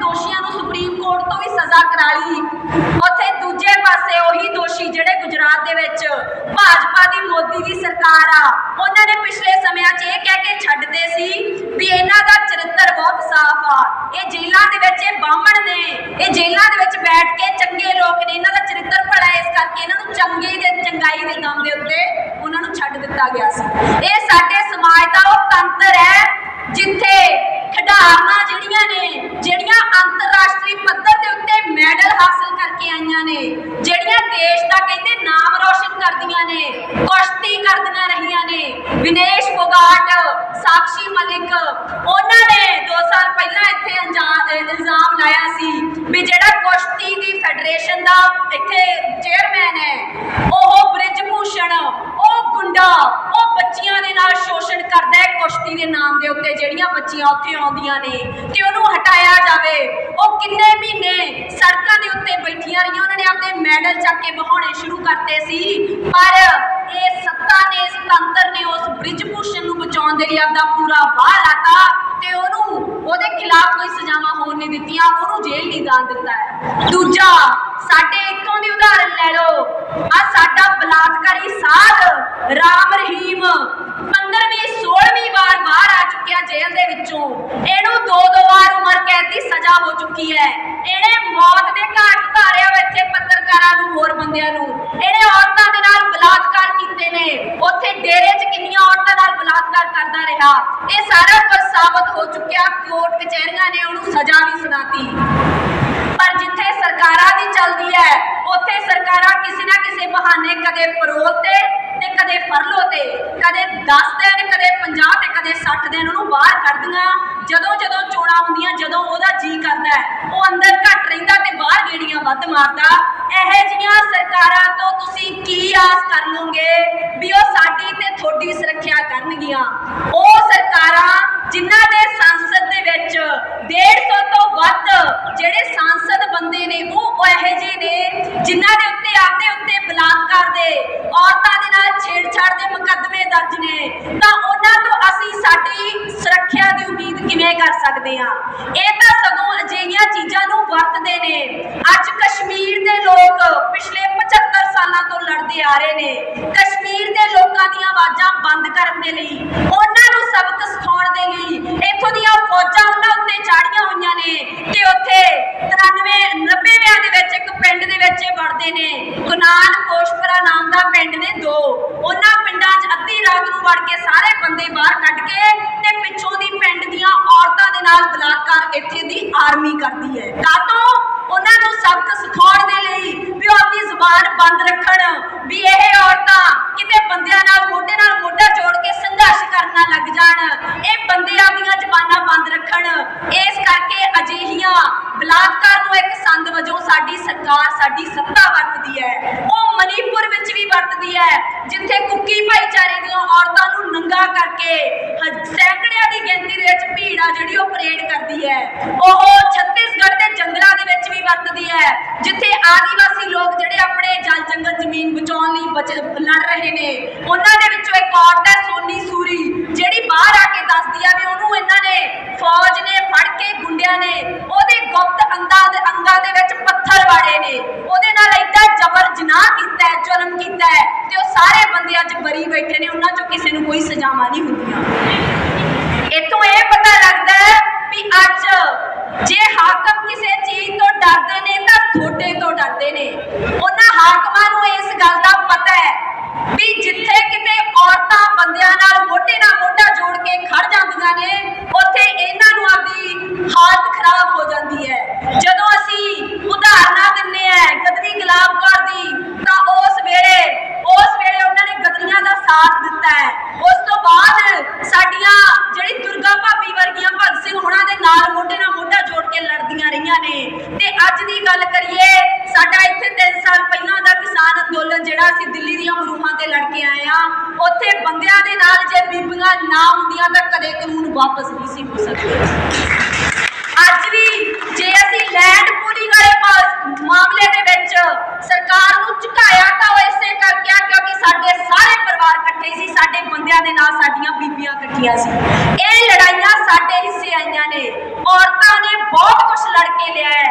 ਦੋਸ਼ੀਆਂ ਨੂੰ supreme court ਤੋਂ ਵੀ ਸਜ਼ਾ ਕਰਾ ਲਈ। ਉੱਥੇ ਦੂਜੇ ਪਾਸੇ ਉਹੀ ਦੋਸ਼ੀ ਜਿਹੜੇ ਗੁਜਰਾਤ ਦੇ ਵਿੱਚ ਭਾਜਪਾ ਦੀ ਮੋਦੀ ਦੀ ਸਰਕਾਰ ਆ, ਉਹਨਾਂ ਨੇ ਪਿਛਲੇ ਸਮਿਆਂ 'ਚ ਇਹ ਕਹਿ ਕੇ ਛੱਡਦੇ ਸੀ ਵੀ ਇਹਨਾਂ ਦਾ ਚਰਿੱਤਰ ਬਹੁਤ ਸਾਫ਼ ਆ। ਇਹ ਜੇਲ੍ਹਾਂ ਦੇ ਵਿੱਚ ਇਹ ਬਾਹਮਣ ਨੇ, ਇਹ ਜੇਲ੍ਹਾਂ ਦੇ ਵਿੱਚ ਬੈਠ ਕੇ ਚੰਗੇ ਲੋਕ ਨੇ ਇਹਨਾਂ ਦਾ ਚਰਿੱਤਰ ਭਲਾ ਹੈ, ਇਸ ਕਰਕੇ ਇਹਨਾਂ ਨੂੰ ਚੰਗੇ ਦੇ ਚੰਗਾਈ ਦੇ ਨਾਮ ਦੇ ਉੱਤੇ ਉਹਨਾਂ ਨੂੰ ਛੱਡ ਦਿੱਤਾ ਗਿਆ ਸੀ ਇਹ ਸਾਡੇ ਸਮਾਜ ਦਾ ਉਹ ਤੰਤਰ ਹੈ ਜਿੱਥੇ ਖਿਡਾਰਨਾਂ ਜਿਹੜੀਆਂ ਨੇ ਜਿਹੜੀਆਂ ਅੰਤਰਰਾਸ਼ਟਰੀ ਪੱਧਰ ਦੇ ਉੱਤੇ ਮੈਡਲ ਹਾਸਲ ਕਰਕੇ ਆਈਆਂ ਨੇ, ਜਿਹੜੀਆਂ ਦੇਸ਼ ਦਾ ਕਹਿੰਦੇ ਨਾਮ ਰੋਸ਼ਨ ਕਰਦੀਆਂ ਨੇ, ਕੁਸ਼ਤੀ ਕਰਦੀਆਂ ਰਹੀਆਂ ਨੇ। ਵਿਨੇਸ਼ ਫੋਗਾਟ, ਸਾਕਸ਼ੀ ਮਲਿਕ, ਉਹਨਾਂ ਨੇ 2 ਸਾਲ ਪਹਿਲਾਂ ਇੱਥੇ ਇਲਜ਼ਾਮ ਲਾਇਆ ਸੀ ਵੀ ਜਿਹੜਾ ਕੁਸ਼ਤੀ ਦੀ ਫੈਡਰੇਸ਼ਨ ਦਾ ਇੱਥੇ ਚੇਅਰਮੈਨ ਹੈ, ਉਹ ਬ੍ਰਿਜ ਉਹ ਗੁੰਡਾ, ਉਹ ਬੱਚੀਆਂ ਦੇ ਨਾਲ ਸ਼ੋਸ਼ਣ ਕਰਦਾ ਹੈ ਕੁਸ਼ਤੀ ਦੇ ਨਾਮ ਦੇ ਉੱਤੇ, ਜਿਹੜੀਆਂ ਬੱਚੀਆਂ ਉੱਥੇ ਆਉਂਦੀਆਂ ਨੇ, ਤੇ ਉਹਨੂੰ ਹਟਾਇਆ ਜਾਵੇ। ਉਹ ਕਿੰਨੇ ਮਹੀਨੇ ਸੜਕਾਂ ਦੇ ਉੱਤੇ ਬੈਠੀਆਂ ਰਹੀਆਂ, ਉਹਨਾਂ ਨੇ ਆਪਣੇ ਮੈਡਲ ਚੱਕ ਕੇ ਬਹਾਉਣੇ ਸ਼ੁਰੂ ਕਰਤੇ ਸੀ। ਪਰ ਇਹ ਸੱਤਾ ਨੇ ਤੰਤਰ ਨੇ ਉਸ ਬ੍ਰਿਜ ਨੂੰ ਬਚਾਉਣ ਦੇ ਲਈ ਆਪਦਾ ਪੂਰਾ ਬਾਹ ਲਾਤਾ ਤੇ ਉਹਨੂੰ ਉਹਦੇ ਖਿਲਾਫ ਕੋਈ ਸਜ਼ਾਵਾਂ ਹੋਣ ਨਹੀਂ ਦਿੱਤੀਆਂ, ਉਹਨੂੰ ਜੇਲ੍ਹ ਨਹੀਂ ਦਾਨ ਦਿੱਤਾ ਹੈ। ਦੂਜਾ ਸਾਡੇ ਇੱਥੋਂ ਦੀ ਉਦਾਹਰਣ ਲੈ ਲਓ। ਆ ਸਾਡਾ ਬਲਾਤਕਾਰੀ ਸਾਧ, ਰਾਮ ਰਹੀਮ। 15ਵੀਂ 16ਵੀਂ ਵਾਰ ਬਾਹਰ ਆ ਚੁੱਕਿਆ ਜੇਲ੍ਹ ਦੇ ਵਿੱਚੋਂ। ਇਹਨੂੰ ਦੋ ਦੋ ਵਾਰ ਉਮਰ ਕੈਦ ਦੀ ਸਜ਼ਾ ਹੋ ਚੁੱਕੀ ਹੈ। ਇਹਨੇ ਮੌਤ ਦੇ ਘਾਟ ਉਤਾਰਿਆ ਵਾ ਇੱਥੇ ਪੱਤਰਕਾਰਾਂ ਨੂੰ, ਹੋਰ ਬੰਦਿਆਂ ਨੂੰ। ਇਹਨੇ ਔਰਤਾਂ ਦੇ ਨਾਲ ਬਲਾਤਕਾਰ ਕੀਤੇ ਨੇ। ਉੱਥੇ ਡੇਰੇ 'ਚ ਕਿੰਨੀਆਂ ਔਰਤਾਂ ਨਾਲ ਬਲਾਤਕਾਰ ਕਰਦਾ ਰਿਹਾ। ਇਹ ਸਾਰਾ ਕੁਝ ਸਾਬਤ ਹੋ ਚੁੱਕਿਆ। ਕੋਰਟ ਕਚਹਿਰੀਆਂ ਨੇ ਉਹਨੂੰ ਸਜ਼ਾ ਵੀ ਸੁਣਾਤੀ ਪਰ ਜਿੱਥੇ ਸਰਕਾਰਾਂ ਦੀ ਚੱਲਦੀ ਹੈ। ਉੱਥੇ ਸਰਕਾਰਾਂ ਕਿਸੇ ਨਾ ਕਿਸੇ ਬਹਾਨੇ ਕਦੇ ਪਰੋਲ ਤੇ ਤੇ ਕਦੇ ਫਰਲੋ ਤੇ, ਕਦੇ 10 ਦਿਨ, ਕਦੇ 50 ਤੇ, ਕਦੇ 60 ਦਿਨ ਉਹਨੂੰ ਬਾਹਰ ਕੱਢਦੀਆਂ। ਜਦੋਂ ਜਦੋਂ ਚੋਣਾਂ ਹੁੰਦੀਆਂ, ਜਦੋਂ ਉਹਦਾ ਜੀ ਕਰਦਾ ਉਹ ਅੰਦਰ ਘੱਟ ਰਹਿੰਦਾ ਤੇ ਬਾਹਰ ਗੇੜੀਆਂ ਵੱਧ ਮਾਰਦਾ। ਇਹੋ ਜਿਹੀਆਂ ਸਰਕਾਰਾਂ ਤੋਂ ਤੁਸੀਂ ਕੀ ਆਸ ਕਰ ਲਓਗੇ ਵੀ ਉਹ ਸਾਡੀ ਤੇ ਤੁਹਾਡੀ ਸੁਰੱਖਿਆ ਕਰਨਗੀਆਂ? ਉਹ ਸਰਕਾਰਾਂ ਜਿਨ੍ਹਾਂ ਦੇ ਸੰਸਦ ਦੇ ਵਿੱਚ 150 ਤੋਂ ਵੱਧ ਜਿਹੜੇ ਸੰਸਦ ਬੰਦੇ ਨੇ, ਉਹ ਇਹੋ ਜਿਹੇ ਨੇ ਜਿਨ੍ਹਾਂ ਦੇ ਉੱਤੇ ਆਪਦੇ ਉੱਤੇ ਬਲਾਤਕਾਰ ਦੇ ਔਰਤਾਂ ਦੇ ਨਾਲ ਛੇੜਛਾੜ ਦੇ ਮੁਕੱਦਮੇ ਦਰਜ ਨੇ। ਤਾਂ ਉਹਨਾਂ ਤੋਂ ਅਸੀਂ ਸਾਡੀ ਸੁਰੱਖਿਆ ਦੀ ਉਮੀਦ ਕਿਵੇਂ ਕਰ ਸਕਦੇ ਹਾਂ? ਇਹ ਤਾਂ ਸਗੋਂ ਅਜਿਹੀਆਂ ਚੀਜ਼ਾਂ ਨੂੰ ਵਰਤਦੇ ਨੇ। ਅੱਜ ਕਸ਼ਮੀਰ ਦੇ ਲੋਕ ਪਿਛਲੇ 75 ਸਾਲਾਂ ਤੋਂ ਲੜਦੇ ਆ ਰਹੇ ਨੇ। ਕਸ਼ਮੀਰ ਦੇ ਲੋਕਾਂ ਦੀਆਂ ਆਵਾਜ਼ਾਂ ਬੰਦ ਕਰਨ ਦੇ ਲਈ ਉਹਨਾਂ ਨੂੰ ਸਬਕ ਸਿਖਾਉਣ ਦੇ ਲਈ ਇੱਥੋਂ ਦੀਆਂ ਫੌਜਾਂ ਉਹਨਾਂ ਉੱਤੇ ਚਾੜੀਆਂ ਹੋਈਆਂ ਨੇ ਤੇ ਉੱਥੇ 93 90ਵਿਆਂ ਦੇ ਵਿੱਚ ਇੱਕ ਪਿੰਡ ਦੇ ਵਿੱਚ ਇਹ ਵੜਦੇ ਨੇ ਗੁਨਾਨ ਕੋਸ਼ਪਰਾ ਨਾਮ ਦਾ ਪਿੰਡ ਨੇ ਦੋ ਉਹਨਾਂ ਪਿੰਡਾਂ 'ਚ ਅੱਧੀ ਕੇ ਸਾਰੇ ਬੰਦੇ ਬਾਹਰ ਕੱਢ ਕੇ ਤੇ ਪਿੱਛੋਂ ਦੀ ਪਿੰਡ ਦੀਆਂ ਔਰਤਾਂ ਦੇ ਨਾਲ ਬਲਾਤਕਾਰ ਇੱਥੇ ਦੀ ਆਰਮੀ ਕਰਦੀ ਹੈ। ਕਾਤੋਂ ਉਹਨਾਂ ਨੂੰ ਸਬਕ ਸਿਖਾਉਣ ਦੇ ਲਈ ਵੀ ਉਹ ਆਪਣੀ ਜ਼ੁਬਾਨ ਬੰਦ ਰੱਖਣ ਵੀ ਇਹ ਔਰਤਾਂ ਕਿਤੇ ਬੰਦਿਆਂ ਨਾਲ, ਮੋਢੇ ਨਾਲ ਮੋਢਾ ਜੋੜ ਕੇ ਸੰਘਰਸ਼ ਕਰਨਾ ਲੱਗ ਜਾਣ ਇਹ ਬੰਦੇ ਆਪਣੀਆਂ ਜ਼ੁਬਾਨਾਂ ਬੰਦ ਰੱਖਣ ਇਸ ਕਰਕੇ ਅਜਿਹੀਆਂ ਬਲਾਤਕਾਰ ਨੂੰ ਇੱਕ ਸੰਦ ਵਜੋਂ ਸਾਡੀ ਸਰਕਾਰ ਸਾਡੀ ਸੱਤਾ ਵਰਤਦੀ ਹੈ ਉਹ ਮਨੀਪੁਰ ਵਿੱਚ ਵੀ ਵਰਤਦੀ ਹੈ ਜਿੱਥੇ ਕੁੱਕੀ ਭਾਈਚਾਰੇ ਦੀਆਂ ਔਰਤਾਂ ਨੂੰ ਨੰਗਾ ਕਰਕੇ ਸੈਂਕੜਿਆਂ ਦੀ ਗਿਣਤੀ ਦੇ ਵਿੱਚ ਭੀੜ ਆ ਜਿਹੜੀ ਉਹ ਪਰੇਡ ਕਰਦੀ ਹੈ। ਉਹ ਛੱਤੀਸਗੜ੍ਹ ਦੇ ਜੰਗਲਾਂ ਦੇ ਵਿੱਚ ਵੀ ਵਰਤਦੀ ਹੈ, ਜਿੱਥੇ ਆਦੀਵਾਸੀ ਲੋਕ ਜਿਹੜੇ ਆਪਣੇ ਜਲ ਜੰਗਲ ਜ਼ਮੀਨ ਬਚਾਉਣ ਲਈ ਲੜ ਰਹੇ ਨੇ। ਉਹਨਾਂ ਦੇ ਵਿੱਚੋਂ ਇੱਕ ਔਰਤ ਹੈ, ਸੋਨੀ ਸੂਰੀ, ਜਿਹੜੀ ਬਾਹਰ ਆ ਕੇ ਦੱਸਦੀ ਆ ਵੀ ਉਹਨੂੰ ਇਹਨਾਂ ਨੇ ਫੌਜ ਨੇ ਫੜ ਕੇ ਗੁੰਡਿਆਂ ਨੇ ਉਹਦੇ ਗੁਪਤ ਅੰਗਾਂ ਦੇ ਅੰਗਾਂ ਦੇ ਵਿੱਚ ਪੱਥਰ ਵਾੜੇ ਨੇ। ਉਹਦੇ ਨਾਲ ਜ਼ਬਰ ਜਨਾਹ ਕੀਤਾ ਹੈ, ਜ਼ੁਲਮ ਕੀਤਾ ਹੈ ਤੇ ਉਹ ਸਾਰੇ ਬੰਦੇ ਅੱਜ ਬਰੀ ਬੈਠੇ ਨੇ, ਉਹਨਾਂ ਚੋਂ ਕਿਸੇ ਨੂੰ ਕੋਈ ਸਜ਼ਾਵਾਂ ਨਹੀਂ ਹੁੰਦੀਆਂ ਇੱਥੋਂ ਇਹ ਪਤਾ ਲੱਗਦਾ ਹੈ ਵੀ ਅੱਜ ਜੇ ਹਾਕਮ ਕਿਸੇ ਚੀਜ਼ ਤੋਂ ਡਰਦੇ ਨੇ ਤਾਂ ਥੋੜੇ ਤੋਂ ਡਰਦੇ ਨੇ ਉਹਨਾਂ ਹਾਕਮਾਂ ਨੂੰ ਇਸ ਗੱਲ ਦਾ ਪਤਾ ਹੈ ਵੀ ਜਿੱਥੇ ਕਿਤੇ ਔਰਤਾਂ ਬੰਦਿਆਂ ਨਾਲ ਮੋਢੇ ਨਾਲ ਮੋਢਾ ਜੋੜ ਕੇ ਖੜ ਜਾਂਦੀਆਂ ਨੇ ਉੱਥੇ ਇਹਨਾਂ ਨੂੰ ਆਪਦੀ ਹਾਲਤ ਖਰਾਬ ਹੋ ਜਾਂਦੀ ਹੈ ਜਦੋਂ ਅਸੀਂ ਉਦਾਹਰਨਾਂ ਦਿੰਨੇ ਆ ਗਦਰੀ ਗੁਲਾਬ ਕੌਰ ਦੀ ਤਾਂ ਉਸ ਵੇਲੇ ਉਸ ਵੇਲੇ ਉਹਨਾਂ ਨੇ ਗਦਰੀਆਂ ਦਾ ਸਾਥ ਦਿੱਤਾ ਹੈ ਉਸ ਤੋਂ ਬਾਅਦ ਸਾਡੀਆਂ ਜਿਹੜੀ ਦੁਰਗਾ ਭਾਬੀ ਵਰਗੀਆਂ ਭਗਤ ਸਿੰਘ ਹੁਣਾਂ ਦੇ ਨਾਲ ਮੋਢੇ ਨਾਲ ਮੋਢਾ ਜੋੜ ਕੇ ਲੜਦੀਆਂ ਰਹੀਆਂ ਨੇ ਤੇ ਅੱਜ ਦੀ ਗੱਲ ਕਰੀਏ ਸਾਡਾ ਇੱਥੇ 3 ਸਾਲ ਪਹਿਲਾਂ ਦਾ ਕਿਸਾਨ ਅੰਦੋਲਨ ਜਿਹੜਾ ਅਸੀਂ ਦਿੱਲੀ ਦੀਆਂ ਮਰੂਹਾਂ ਤੇ ਲੜ ਕੇ ਆਏ ਆ ਉੱਥੇ ਬੰਦਿਆਂ ਦੇ ਨਾਲ ਜੇ ਬੀਬੀਆਂ ਨਾ ਹੁੰਦੀਆਂ ਤਾਂ ਕਦੇ ਕਾਨੂੰਨ ਵਾਪਸ ਨਹੀਂ ਸੀ ਹੋ ਸਕਦੇ। ਅੱਜ ਵੀ ਜੇ ਅਸੀਂ ਲੈਂਡ ਪੂਲਿੰਗ ਵਾਲੇ ਮਾਮਲੇ ਦੇ ਵਿੱਚ ਸਰਕਾਰ ਨੂੰ ਝੁਕਾਇਆ ਤਾਂ ਉਹ ਇਸੇ ਕਰਕੇ ਆ ਕਿਉਂਕਿ ਸਾਡੇ ਸਾਰੇ ਪਰਿਵਾਰ ਇਕੱਠੇ ਸੀ, ਸਾਡੇ ਬੰਦਿਆਂ ਦੇ ਨਾਲ ਸਾਡੀਆਂ ਬੀਬੀਆਂ ਇਕੱਠੀਆਂ ਸੀ। ਇਹ ਲੜਾਈਆਂ ਸਾਡੇ ਹਿੱਸੇ ਆਈਆਂ ਨੇ। ਔਰਤਾਂ ਨੇ ਬਹੁਤ ਕੁਛ ਲੜ ਕੇ ਲਿਆ ਹੈ